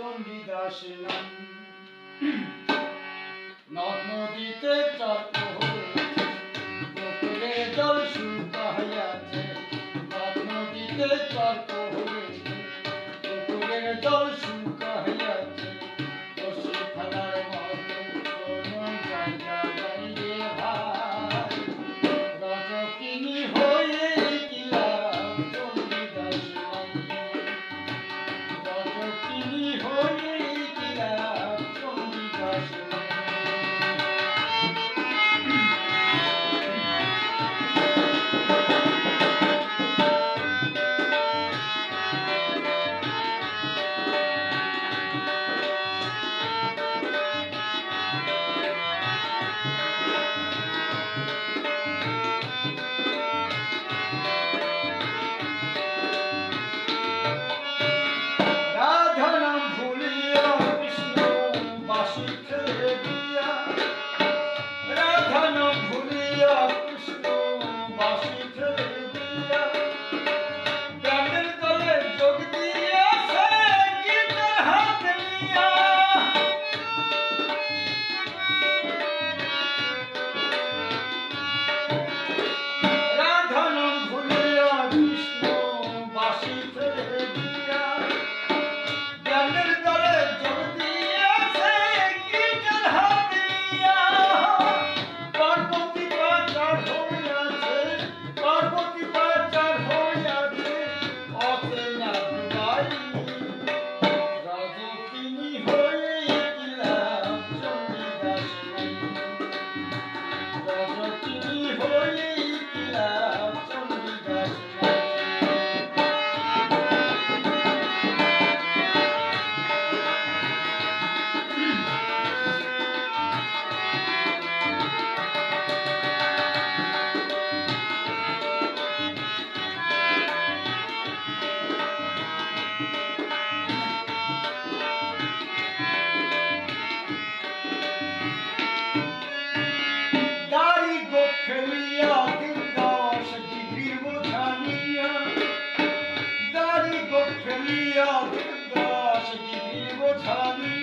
চণ্ডীদাস নাম। নদ নদীতে চক্র পাশে 들려 것이 빌고 참